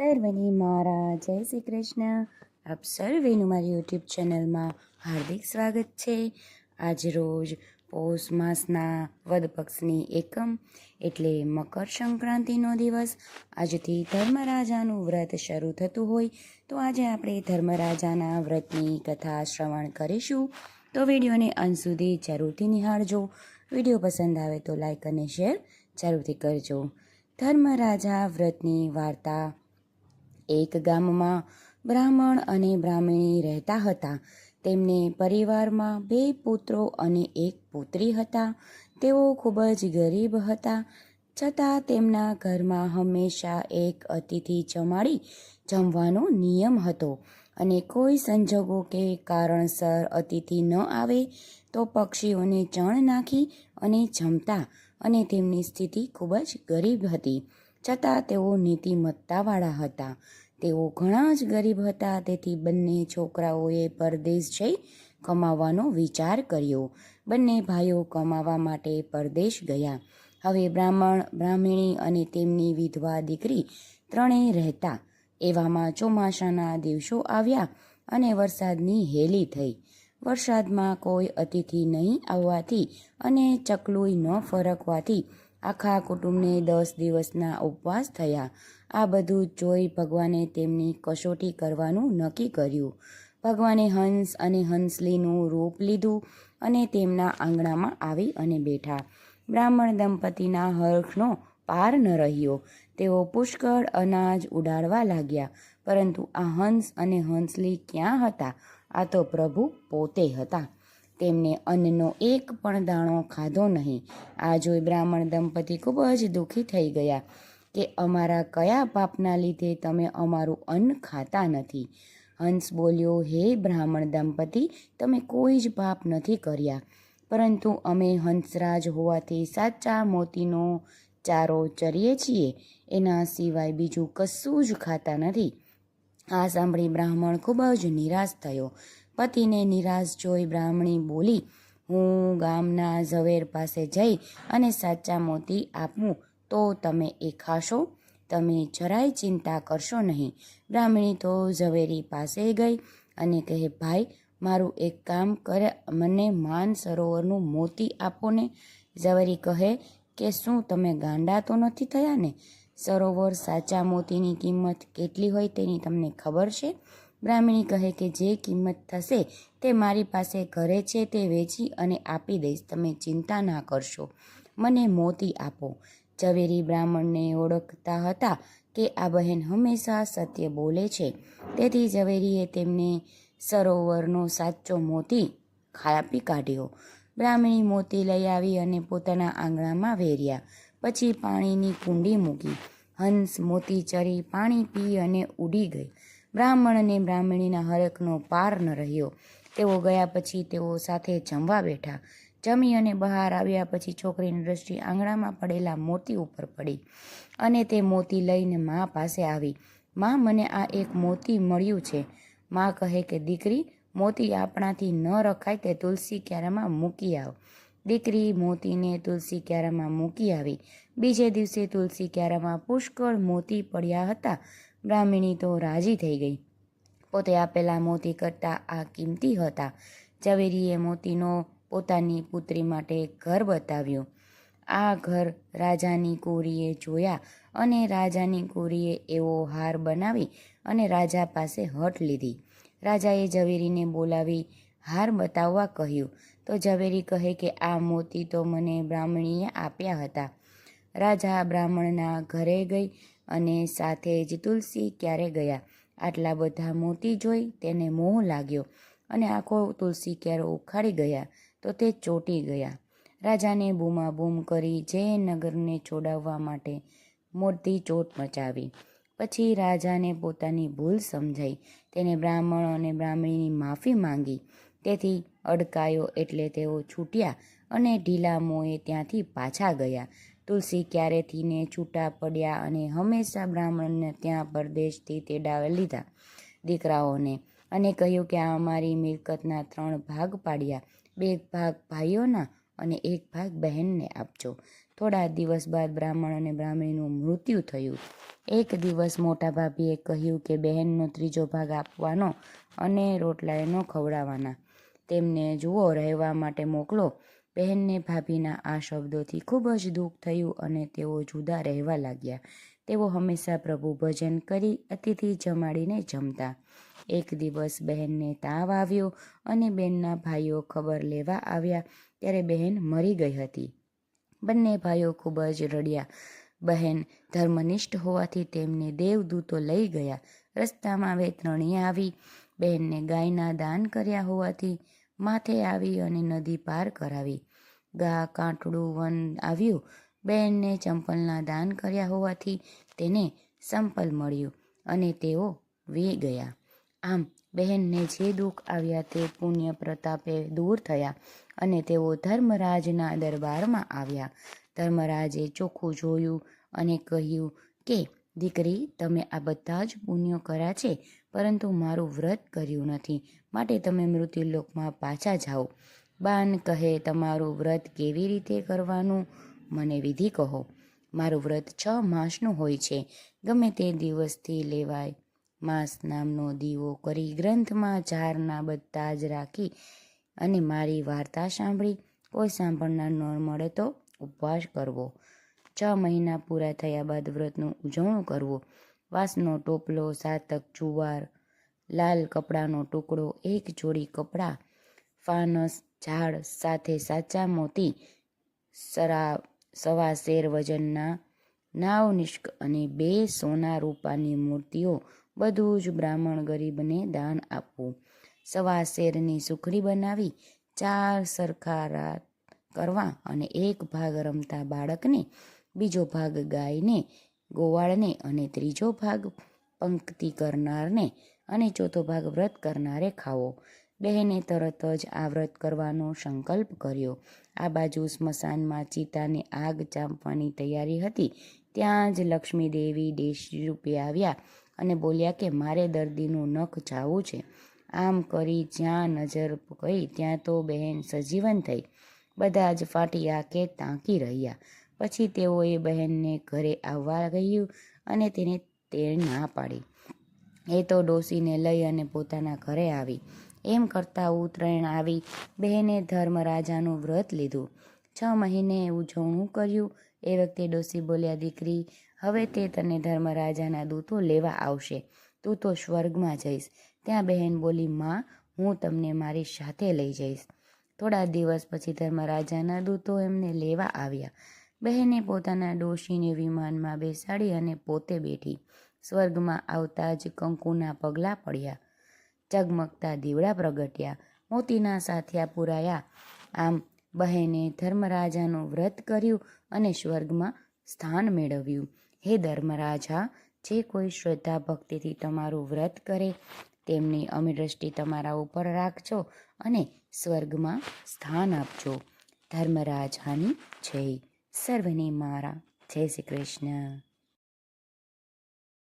સર્વને મારા જય શ્રી કૃષ્ણ. આપ સર્વેનું મારી યુટ્યુબ ચેનલમાં હાર્દિક સ્વાગત છે. આજ રોજ પૌષ માસના વદ પક્ષની એકમ એટલે મકર સંક્રાંતિનો દિવસ. આજથી ધર્મરાજાનું વ્રત શરૂ થતું હોય તો આજે આપણે ધર્મરાજાના વ્રતની કથા શ્રવણ કરીશું. તો વિડીયોને અંત સુધી જરૂરથી નિહાળજો. વીડિયો પસંદ આવે તો લાઈક અને શેર જરૂરથી કરજો. ધર્મરાજા વ્રતની વાર્તા એક ગામમાં બ્રાહ્મણ અને બ્રાહ્મણી રહેતા હતા. તેમને પરિવારમાં બે પુત્રો અને એક પુત્રી હતા. તેઓ ખૂબ જ ગરીબ હતા. છતાં તેમના ઘરમાં હંમેશા એક અતિથિ જમાડી જમવાનો નિયમ હતો અને કોઈ સંજોગો કે કારણસર અતિથિ ન આવે તો પક્ષીઓને ચણ નાખી અને જમતા અને તેમની સ્થિતિ ખૂબ જ ગરીબ હતી. છતાં તેઓ નીતિમત્તાવાળા હતા. તેઓ ઘણા જ ગરીબ હતા, તેથી બંને છોકરાઓએ પરદેશ જઈ કમાવાનો વિચાર કર્યો. બંને ભાઈઓ કમાવા માટે પરદેશ ગયા. હવે બ્રાહ્મણ, બ્રાહ્મણી અને તેમની વિધવા દીકરી ત્રણેય રહેતા. એવામાં ચોમાસાના દિવસો આવ્યા અને વરસાદની હેલી થઈ. વરસાદમાં કોઈ અતિથિ નહીં આવવાથી અને ચકલુઈ ન ફરકવાથી આખા કુટુંબને દસ દિવસના ઉપવાસ થયા. આ બધું જોઈ ભગવાને તેમની કસોટી કરવાનું નક્કી કર્યું. ભગવાને હંસ અને હંસલીનું રૂપ લીધું અને તેમના આંગણામાં આવી અને બેઠા. બ્રાહ્મણ દંપતીના હર્ષનો પાર ન રહ્યો. તેઓ પુષ્કળ અનાજ ઉડાડવા લાગ્યા. પરંતુ આ હંસ અને હંસલી ક્યાં હતા? આ તો પ્રભુ પોતે હતા. તેમને અન્નનો એક પણ દાણો ખાધો નહીં. આ જોઈ બ્રાહ્મણ દંપતી ખૂબ જ દુઃખી થઈ ગયા કે અમારા કયા પાપના લીધે તમે અમારું અન્ન ખાતા નથી. હંસ બોલ્યો, હે બ્રાહ્મણ દંપતી, તમે કોઈ જ પાપ નથી કર્યા. પરંતુ અમે હંસરાજ હોવાથી સાચા મોતીનો ચારો ચરીએ છીએ. એના સિવાય બીજું કશું જ ખાતા નથી. આ સાંભળી બ્રાહ્મણ ખૂબ જ નિરાશ થયો. પતિને નિરાશ જોઈ બ્રાહ્મણી બોલી, હું ગામના ઝવેર પાસે જઈ અને સાચા મોતી આપું તો તમે એ ખાશો? તમે જરાય ચિંતા કરશો નહીં. બ્રાહ્મણી તો ઝવેરી પાસે ગઈ અને કહે, ભાઈ, મારું એક કામ કરે, મને માન સરોવરનું મોતી આપો ને. ઝવેરી કહે, કે શું તમે ગાંડા તો નથી થયા ને? સરોવર સાચા મોતીની કિંમત કેટલી હોય તેની તમને ખબર છે? બ્રાહ્મણી કહે કે જે કિંમત થશે તે મારી પાસે ઘરે છે તે વેચી અને આપી દઈશ. તમે ચિંતા ના કરશો. મને મોતી આપો. ઝવેરી બ્રાહ્મણને ઓળખતા હતા કે આ બહેન હંમેશા સત્ય બોલે છે. તેથી ઝવેરીએ તેમને સરોવરનો સાચો મોતી ખાપી કાઢ્યો. બ્રાહ્મણી મોતી લઈ આવી અને પોતાના આંગણામાં વેર્યા. પછી પાણીની કુંડી મૂકી. હંસ મોતી ચરી પાણી પી અને ઉડી ગઈ. બ્રાહ્મણ અને બ્રાહ્મણીના હરકનો પાર ન રહ્યો. તેઓ ગયા પછી તેઓ સાથે જમવા બેઠા. જમી અને બહાર આવ્યા પછી છોકરીની દ્રષ્ટિ આંગણામાં પડેલા મોતી ઉપર પડી અને તે મોતી લઈને મા પાસે આવી. મા, મને આ એક મોતી મળ્યું છે. મા કહે કે, દીકરી, મોતી આપણાથી ન રખાય તે તુલસી ક્યારામાં મૂકી આવ. દીકરી મોતીને તુલસી ક્યારામાં મૂકી આવી. બીજે દિવસે તુલસી ક્યારામાં પુષ્કળ મોતી પડ્યા હતા. બ્રાહ્મણી તો રાજી થઈ ગઈ. પોતે આપેલા મોતી કરતાં આ કિંમતી હતા. ઝવેરીએ મોતીનો પોતાની પુત્રી માટે ઘર બતાવ્યું. આ ઘર રાજાની કુરીએ જોયા અને રાજાની કુરીએ એવો હાર બનાવી અને રાજા પાસે હટ લીધી. રાજાએ ઝવેરીને બોલાવી હાર બતાવવા કહ્યું. તો ઝવેરી કહે કે, આ મોતી તો મને બ્રાહ્મણીએ આપ્યા હતા. રાજા બ્રાહ્મણના ઘરે ગઈ અને સાથે જ તુલસી ક્યારે ગયા? આટલા બધા મોતી જોઈ તેને મોહ લાગ્યો અને આખો તુલસી ક્યારો ઉખાડી ગયા? તો તે ચોંટી ગયા. રાજાને બૂમાબૂમ કરી જે નગરને છોડાવવા માટે મોટી ચોટ મચાવી. પછી રાજાને પોતાની ભૂલ સમજાઈ. તેને બ્રાહ્મણ અને બ્રાહ્મણીની માફી માંગી. તેથી અડકાયો એટલે તેઓ છૂટ્યા અને ઢીલા મોએ ત્યાંથી પાછા ગયા. તુલસી ક્યારેથી ને છૂટા પડ્યા અને હંમેશા બ્રાહ્મણને ત્યાં પરદેશથી તેડાવી લીધા દીકરાઓને. અને કહ્યું કે આ અમારી મિલકતના ત્રણ ભાગ પાડ્યા. બે ભાગ ભાઈઓના અને એક ભાગ બહેનને આપજો. થોડા દિવસ બાદ બ્રાહ્મણ અને બ્રાહ્મણીનું મૃત્યુ થયું. એક દિવસ મોટા ભાભીએ કહ્યું કે બહેનનો ત્રીજો ભાગ આપવાનો અને રોટલા એનો ખવડાવવાના. તેમને જુઓ, રહેવા માટે મોકલો. બહેનને ભાભીના આ શબ્દોથી ખૂબ જ દુઃખ થયું અને તેઓ જુદા રહેવા લાગ્યા. તેઓ હંમેશા પ્રભુ ભજન કરી અતિથિ જમાડીને જમતા. એક દિવસ બહેનને તાવ આવ્યો અને બહેનના ભાઈઓ ખબર લેવા આવ્યા ત્યારે બહેન મરી ગઈ હતી. બંને ભાઈઓ ખૂબ જ રડ્યા. બહેન ધર્મનિષ્ઠ હોવાથી તેમને દેવદૂતો લઈ ગયા. રસ્તામાં વેતરણી આવી. બહેનને ગાયના દાન કર્યા હોવાથી માથે આવી અને નદી પાર કરાવી. ગા, કાંટડું, વન આવ્યું. બહેનને ચંપલના દાન કર્યા હોવાથી તેને સંપલ મળ્યું અને તેઓ વી ગયા. આમ, બહેનને જે દુઃખ આવ્યા તે પુણ્ય પ્રતાપે દૂર થયા અને તેઓ ધર્મરાજના દરબારમાં આવ્યા. ધર્મરાજે ચોખ્ખું જોયું અને કહ્યું કે દીકરી, તમે આ બધા જ પુણ્યો કર્યા છે, પરંતુ મારું વ્રત કર્યું નથી. માટે તમે મૃત્યુલોકમાં પાછા જાઓ. બાન કહે, તમારું વ્રત કેવી રીતે કરવાનું? મને વિધિ કહો. મારું વ્રત છ માસનું હોય છે. ગમે તે દિવસથી લેવાય. માસ નામનો દીવો કરી ગ્રંથમાં ઝારના બધા જ રાખી અને મારી વાર્તા સાંભળી. કોઈ સાંભળનાર ન મળે તો ઉપવાસ કરવો. છ મહિના પૂરા થયા બાદ વ્રતનું ઉજવણું કરવું. વાસનો ટોપલો, સાતક, જુવાર, લાલ કપડાનો ટુકડો, એક જોડી કપડાં, ફાનસ, ઝાડ સાથે સાચા મોતી, સરા, સવા શેર વજનના નાવ નિષ્ક અને બે સોના રૂપાની મૂર્તિઓ, બધું જ બ્રાહ્મણ ગરીબને દાન આપવું. સવા શેરની સુખડી બનાવી, ચાર સરખા કરવા અને એક ભાગ રમતા બાળકને બીજો ભાગ ગાયને, ગોવાળને અને ત્રીજો ભાગ પંક્તિ કરનારને અને ચોથો ભાગ વ્રત કરનારે ખાવો. બહેને તરત જ આ વ્રત કરવાનો સંકલ્પ કર્યો. આ બાજુ સ્મશાનમાં ચિતાને આગ ચાંપવાની તૈયારી હતી. ત્યાં જ લક્ષ્મી દેવી દેશી રૂપે આવ્યા અને બોલ્યા કે, મારે દર્દીનું નખ જાવું છે. આમ કરી જ્યાં નજર ગઈ ત્યાં તો બહેન સજીવન થઈ. બધા જ ફાટી આંખે તાંકી રહ્યા. પછી તેઓએ બહેનને ઘરે આવવા કહ્યું અને તેને તે ના પાડી. એ તો ડોસીને લઈ અને પોતાના ઘરે આવી. એમ કરતાં ઉત્તરાયણ આવી બહેને ધર્મરાજાનું વ્રત લીધું. છ મહિને ઉજવણું કર્યું. એ વખતે ડોસી બોલ્યા, દીકરી, હવે તે તને ધર્મરાજાના દૂતો લેવા આવશે. તું તો સ્વર્ગમાં જઈશ. ત્યાં બહેન બોલી, માં, હું તમને મારી સાથે લઈ જઈશ. થોડા દિવસ પછી ધર્મરાજાના દૂતો એમને લેવા આવ્યા. બહેને પોતાના ડોશીને વિમાનમાં બેસાડી અને પોતે બેઠી સ્વર્ગમાં આવતા જ કંકુના પગલાં પડ્યા. ઝગમગતા દીવડા પ્રગટ્યા, મોતીના સાથિયા પુરાયા. આમ બહેને ધર્મરાજાનું વ્રત કર્યું અને સ્વર્ગમાં સ્થાન મેળવ્યું. હે ધર્મરાજા, જે કોઈ શ્રદ્ધા ભક્તિથી તમારું વ્રત કરે, તેમની અમી દ્રષ્ટિ તમારા ઉપર રાખજો અને સ્વર્ગમાં સ્થાન આપજો. ધર્મરાજાની જય. સર્વને મારા જય શ્રી કૃષ્ણ